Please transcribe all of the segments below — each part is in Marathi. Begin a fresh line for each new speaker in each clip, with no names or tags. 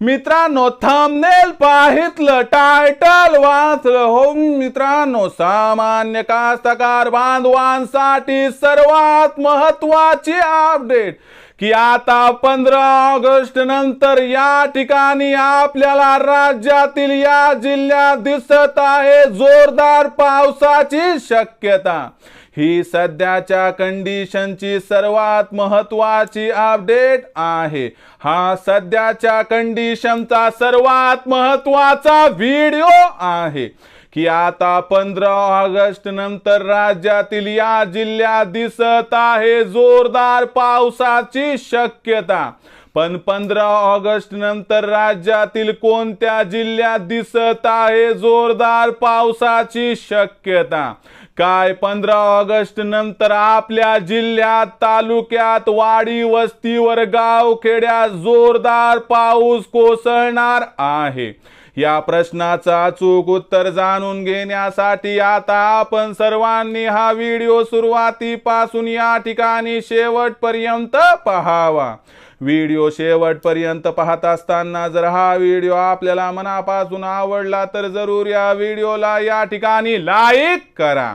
मित्रांनो थांबनेल पाहितलं टायटल वाचलं. हो मित्रांनो सामान्य कास्तकार बांधवांसाठी सर्वात महत्वाची अपडेट की आता पंधरा ऑगस्ट नंतर या ठिकाणी आपल्याला राज्यातील या जिल्ह्यात दिसत आहे जोरदार पावसाची शक्यता. ही सध्याच्या कंडिशनची सर्वात महत्वाची अपडेट आहे. हा सध्याच्या कंडिशनचा सर्वात महत्त्वाचा व्हिडिओ आहे. की आता पंधरा ऑगस्ट नंतर राज्यातील या जिल्ह्यात दिसत आहे जोरदार पावसाची शक्यता. पण पंधरा ऑगस्ट नंतर राज्यातील कोणत्या जिल्ह्यात दिसत आहे जोरदार पावसाची शक्यता? काय पंधरा ऑगस्ट नंतर आपल्या जिल्ह्यात तालुक्यात वाडी वस्तीवर गाव खेड्यात जोरदार पाऊस कोसळणार आहे? या प्रश्नाचं अचूक उत्तर जाणून घेण्यासाठी आता आपण सर्वांनी हा व्हिडिओ सुरुवातीपासून या ठिकाणी शेवटपर्यंत पहावा. व्हिडिओ शेवटपर्यंत पाहत असताना जर हा व्हिडिओ आपल्याला मनापासून आवडला तर जरूर या व्हिडिओला या ठिकाणी लाईक करा.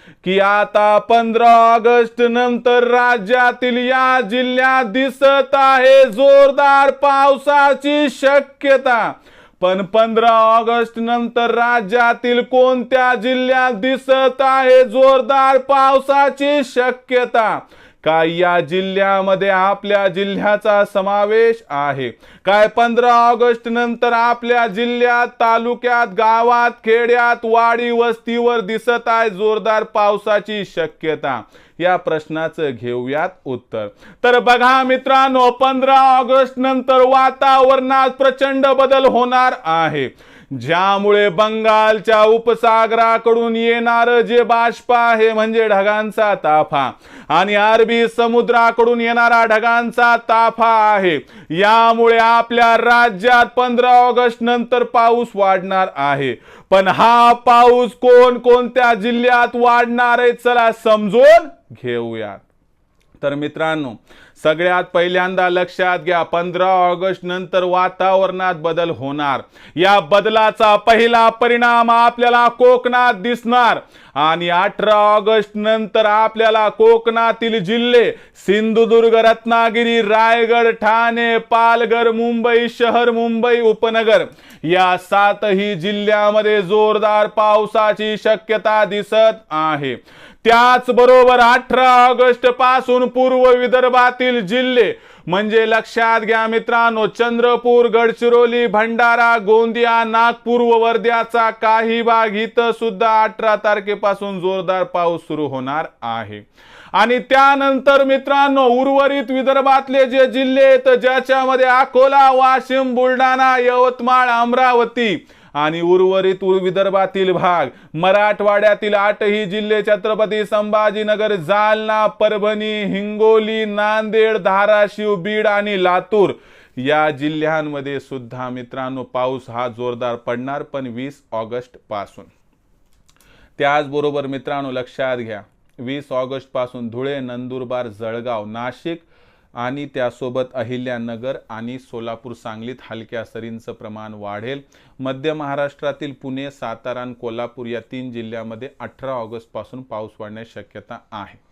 की आता पंधरा ऑगस्ट नंतर राज्यातील या जिल्ह्यात दिसत आहे जोरदार पावसाची शक्यता. पण पंधरा ऑगस्ट नंतर राज्यातील कोणत्या जिल्ह्यात दिसत आहे जोरदार पावसाची शक्यता? काय या जिल्ह्यामध्ये आपल्या जिल्ह्याचा समावेश आहे. काय पंधरा ऑगस्ट नंतर आपल्या जिल्ह्यात तालुक्यात गावात खेड्यात वाडी वस्तीवर दिसत आहे जोरदार पावसाची शक्यता? या प्रश्नाचं घेऊयात उत्तर. तर बघा मित्रांनो पंधरा ऑगस्ट नंतर वातावरणात प्रचंड बदल होणार आहे. ज्यामुळे बंगालच्या उपसागराकडून येणार जे बाष्प आहे म्हणजे ढगांचा ताफा. आणि अरबी समुद्राकडून येणारा ढगांचा ताफा आहे. यामुळे आपल्या राज्यात पंधरा ऑगस्ट नंतर पाऊस वाढणार आहे. पण हा पाऊस कोण कोणत्या जिल्ह्यात वाढणार आहे चला समजून घेऊयात. तर मित्रांनो सगळ्यात पहिल्यांदा लक्षात घ्या पंधरा ऑगस्ट नंतर वातावरणात बदल होणार. या बदलाचा पहिला परिणाम आपल्याला कोकणात दिसणार. आणि अठरा ऑगस्ट नंतर आपल्याला कोकणातील जिल्हे सिंधुदुर्ग रत्नागिरी रायगड ठाणे पालघर मुंबई शहर मुंबई उपनगर या सातही जिल्ह्यामध्ये जोरदार पावसाची शक्यता दिसत आहे. त्याचबरोबर अठरा ऑगस्टपासून पूर्व विदर्भातील जिल्हे. म्हणजे लक्षात घ्या मित्रांनो चंद्रपूर गडचिरोली भंडारा गोंदिया नागपूर व वर्ध्याचा काही भाग इथं सुद्धा अठरा तारखेपासून जोरदार पाऊस सुरू होणार आहे. आणि त्यानंतर मित्रांनो उर्वरित विदर्भातले जे जिल्हे आहेत ज्याच्यामध्ये अकोला वाशिम बुलढाणा यवतमाळ अमरावती आणि उर्वरित विदर्भातील भाग मराठवाड्यातील आठही जिल्हे छत्रपती संभाजीनगर जालना परभणी हिंगोली नांदेड धाराशिव बीड आणि लातूर या जिल्ह्यांमध्ये सुद्धा मित्रांनो पाऊस हा जोरदार पडणार पण वीस ऑगस्टपासून. त्याचबरोबर मित्रांनो लक्षात घ्या वीस ऑगस्टपासून धुळे नंदुरबार जळगाव नाशिक आणि त्यासोबत अहिल्यानगर आणि सोलापूर सांगलीत हलक्या सरींचं प्रमाण वाढेल. मध्य महाराष्ट्रातील पुणे सातारा आणि कोल्हापूर या तीन जिल्ह्यामध्ये अठरा ऑगस्टपासून पाऊस वाढण्याची शक्यता आहे.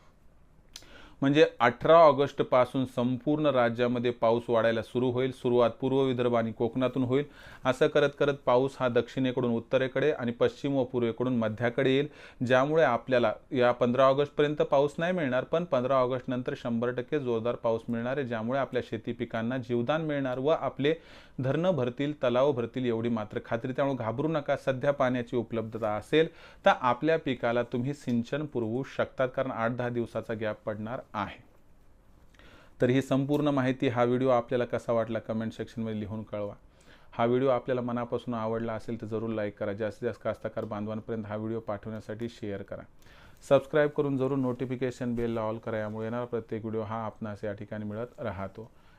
म्हणजे अठरा ऑगस्टपासून संपूर्ण राज्यामध्ये पाऊस वाढायला सुरू होईल. सुरुवात पूर्व विदर्भ आणि कोकणातून होईल. असं करत करत पाऊस हा दक्षिणेकडून उत्तरेकडे आणि पश्चिम व पूर्वेकडून मध्याकडे येईल ज्यामुळे आपल्याला या पंधरा ऑगस्टपर्यंत पाऊस नाही मिळणार पण पंधरा ऑगस्टनंतर शंभर टक्के जोरदार पाऊस मिळणार आहे ज्यामुळे आपल्या शेती पिकांना जीवदान मिळणार व आपले धरणं भरतील तलाव भरतील एवढी मात्र खात्री. त्यामुळे घाबरू नका सध्या पाण्याची उपलब्धता असेल तर आपल्या पिकाला तुम्ही सिंचन पुरवू शकतात कारण आठ दहा दिवसाचा गॅप पडणार आहे. तर ही संपूर्ण माहिती हा व्हिडिओ आपल्याला कसा वाटला कमेंट सेक्शनमध्ये लिहून कळवा. हा व्हिडिओ आपल्याला मनापासून आवडला असेल तर जरूर लाईक करा. जास्तीत जास्त कास्तकार बांधवांपर्यंत हा व्हिडिओ पाठवण्यासाठी शेअर करा. सबस्क्राईब करून जरूर नोटिफिकेशन बेलला ऑल करा. यामुळे येणारा प्रत्येक व्हिडिओ हा आपणास या ठिकाणी मिळत राहतो.